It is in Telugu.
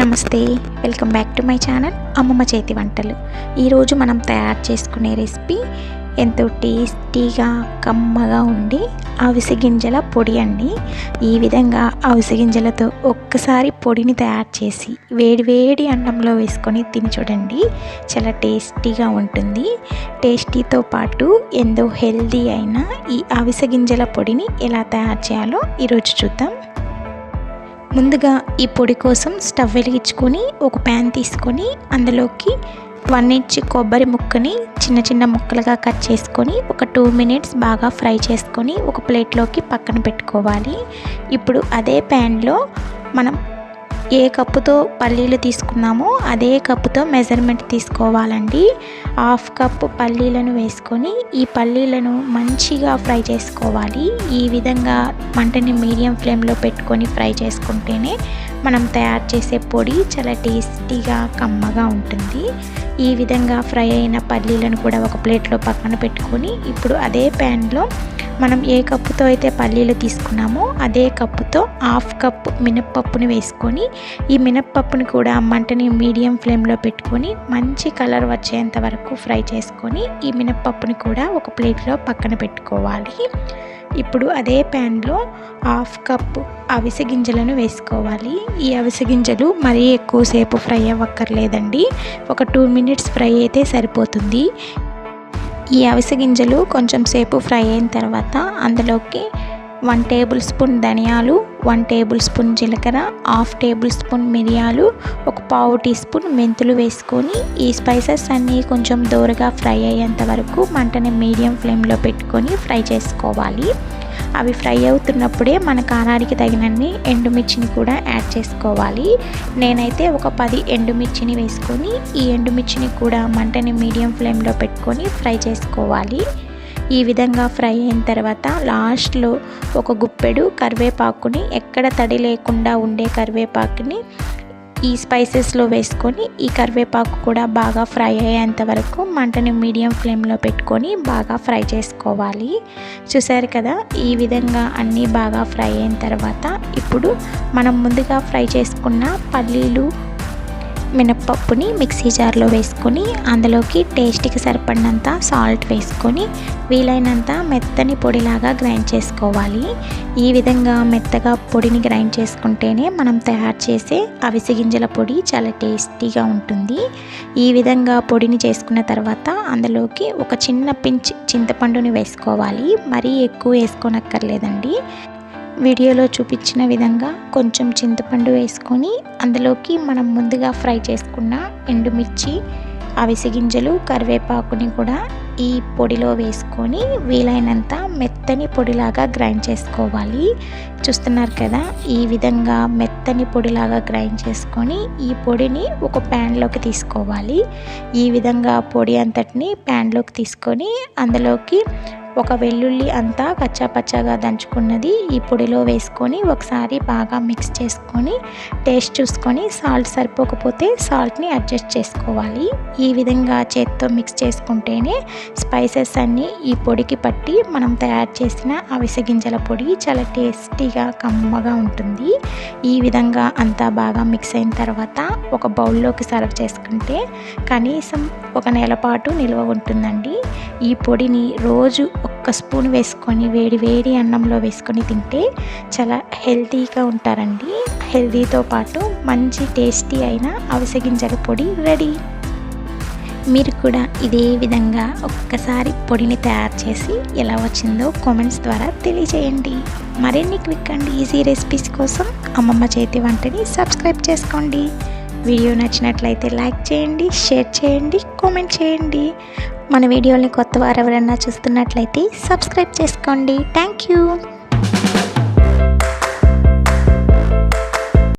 నమస్తే welcome back to my channel అమ్మమ్మ చేతి వంటలు. ఈరోజు మనం తయారు చేసుకునే రెసిపీ ఎంతో టేస్టీగా కమ్మగా ఉండి అవిసె గింజల పొడి అండి. ఈ విధంగా అవిసె గింజలతో ఒక్కసారి పొడిని తయారు చేసి వేడివేడి అన్నంలో వేసుకొని తిని చూడండి. చాలా టేస్టీగా ఉంటుంది. టేస్టీతో పాటు ఎంతో హెల్దీ అయిన ఈ అవిసె గింజల పొడిని ఎలా తయారు చేయాలో ఈరోజు చూద్దాం. ముందుగా ఈ పొడి కోసం స్టవ్ వెలిగించుకొని ఒక ప్యాన్ తీసుకొని అందులోకి వన్ ఇంచ్ కొబ్బరి ముక్కని చిన్న చిన్న ముక్కలుగా కట్ చేసుకొని ఒక టూ మినిట్స్ బాగా ఫ్రై చేసుకొని ఒక ప్లేట్లోకి పక్కన పెట్టుకోవాలి. ఇప్పుడు అదే ప్యాన్లో మనం ఏ కప్పుతో పల్లీలు తీసుకున్నామో అదే కప్పుతో మెజర్మెంట్ తీసుకోవాలండి. హాఫ్ కప్పు పల్లీలను వేసుకొని ఈ పల్లీలను మంచిగా ఫ్రై చేసుకోవాలి. ఈ విధంగా మంటని మీడియం ఫ్లేమ్లో పెట్టుకొని ఫ్రై చేసుకుంటేనే మనం తయారు చేసే పొడి చాలా టేస్టీగా కమ్మగా ఉంటుంది. ఈ విధంగా ఫ్రై అయిన పల్లీలను కూడా ఒక ప్లేట్లో పక్కన పెట్టుకొని ఇప్పుడు అదే ప్యాన్లో మనం ఏ కప్పుతో అయితే పల్లీలు తీసుకున్నామో అదే కప్పుతో హాఫ్ కప్ మినప్పప్పుని వేసుకొని ఈ మినప్పప్పుని కూడా మంటని మీడియం ఫ్లేమ్లో పెట్టుకొని మంచి కలర్ వచ్చేంత వరకు ఫ్రై చేసుకొని ఈ మినప్పప్పుని కూడా ఒక ప్లేట్లో పక్కన పెట్టుకోవాలి. ఇప్పుడు అదే ప్యాన్లో హాఫ్ కప్ అవిసె గింజలను వేసుకోవాలి. ఈ అవిసె గింజలు మరీ ఎక్కువసేపు ఫ్రై అవ్వక్కర్లేదండి. ఒక టూ మినిట్స్ ఫ్రై అయితే సరిపోతుంది. ఈ అవిసె గింజలు కొంచెం సేపు ఫ్రై అయిన తర్వాత అందులోకి వన్ టేబుల్ స్పూన్ ధనియాలు వన్ టేబుల్ స్పూన్ జీలకర్ర హాఫ్ టేబుల్ స్పూన్ మిరియాలు ఒక పావు టీ స్పూన్ మెంతులు వేసుకొని ఈ స్పైసెస్ అన్నీ కొంచెం దూరగా ఫ్రై అయ్యేంత వరకు మంటని మీడియం ఫ్లేమ్లో పెట్టుకొని ఫ్రై చేసుకోవాలి. అవి ఫ్రై అవుతున్నప్పుడే మన కారానికి తగినన్ని ఎండుమిర్చిని కూడా యాడ్ చేసుకోవాలి. నేనైతే ఒక పది ఎండుమిర్చిని వేసుకొని ఈ ఎండుమిర్చిని కూడా మంటని మీడియం ఫ్లేమ్లో పెట్టుకొని ఫ్రై చేసుకోవాలి. ఈ విధంగా ఫ్రై అయిన తర్వాత లాస్ట్లో ఒక గుప్పెడు కరివేపాకుని ఎక్కడ తడి లేకుండా ఉండే కరివేపాకుని ఈ స్పైసెస్లో వేసుకొని ఈ కరివేపాకు కూడా బాగా ఫ్రై అయ్యేంత వరకు మంటని మీడియం ఫ్లేమ్లో పెట్టుకొని బాగా ఫ్రై చేసుకోవాలి. చూసారు కదా ఈ విధంగా అన్నీ బాగా ఫ్రై అయిన తర్వాత ఇప్పుడు మనం ముందుగా ఫ్రై చేసుకున్న పల్లీలు మినప్పప్పుని మిక్సీ జార్లో వేసుకొని అందులోకి టేస్ట్కి సరిపడినంత సాల్ట్ వేసుకొని వీలైనంత మెత్తని పొడిలాగా గ్రైండ్ చేసుకోవాలి. ఈ విధంగా మెత్తగా పొడిని గ్రైండ్ చేసుకుంటేనే మనం తయారు చేసే అవిసె గింజల పొడి చాలా టేస్టీగా ఉంటుంది. ఈ విధంగా పొడిని చేసుకున్న తర్వాత అందులోకి ఒక చిన్న పించ్ చింతపండుని వేసుకోవాలి. మరీ ఎక్కువ వేసుకోనక్కర్లేదండి. వీడియోలో చూపించిన విధంగా కొంచెం చింతపండు వేసుకొని అందులోకి మనం ముందుగా ఫ్రై చేసుకున్న ఎండుమిర్చి అవిసె గింజలు కరివేపాకుని కూడా ఈ పొడిలో వేసుకొని వీలైనంత మెత్తని పొడిలాగా గ్రైండ్ చేసుకోవాలి. చూస్తున్నారు కదా ఈ విధంగా మెత్తని పొడిలాగా గ్రైండ్ చేసుకొని ఈ పొడిని ఒక ప్యాన్లోకి తీసుకోవాలి. ఈ విధంగా పొడి అంతటిని ప్యాన్లోకి తీసుకొని అందులోకి ఒక వెల్లుల్లి అంతా కచ్చాపచ్చాగా దంచుకున్నది ఈ పొడిలో వేసుకొని ఒకసారి బాగా మిక్స్ చేసుకొని టేస్ట్ చూసుకొని సాల్ట్ సరిపోకపోతే సాల్ట్ని అడ్జస్ట్ చేసుకోవాలి. ఈ విధంగా చేత్తో మిక్స్ చేసుకుంటేనే స్పైసెస్ అన్నీ ఈ పొడికి పట్టి మనం తయారు చేసిన అవిసె గింజల పొడి చాలా టేస్టీగా కమ్మగా ఉంటుంది. ఈ విధంగా అంతా బాగా మిక్స్ అయిన తర్వాత ఒక బౌల్లోకి సర్వ్ చేసుకుంటే కనీసం ఒక నెల పాటు నిల్వ ఉంటుందండి. ఈ పొడిని రోజు ఒక స్పూన్ వేసుకొని వేడి వేడి అన్నంలో వేసుకొని తింటే చాలా హెల్తీగా ఉంటారండి. హెల్తీతో పాటు మంచి టేస్టీ అయిన అవిసె గింజల పొడి రెడీ. మీరు కూడా ఇదే విధంగా ఒక్కసారి పొడిని తయారు చేసి ఎలా వచ్చిందో కామెంట్స్ ద్వారా తెలియజేయండి. మరిన్ని క్విక్ అండ్ ఈజీ రెసిపీస్ కోసం అమ్మమ్మ చేతి వంటని సబ్స్క్రైబ్ చేసుకోండి. వీడియో నచ్చినట్లయితే లైక్ చేయండి షేర్ చేయండి కామెంట్ చేయండి. మన వీడియోని కొత్త వారు ఎవరైనా చూస్తున్నట్లయితే సబ్స్క్రైబ్ చేసుకోండి. Thank you.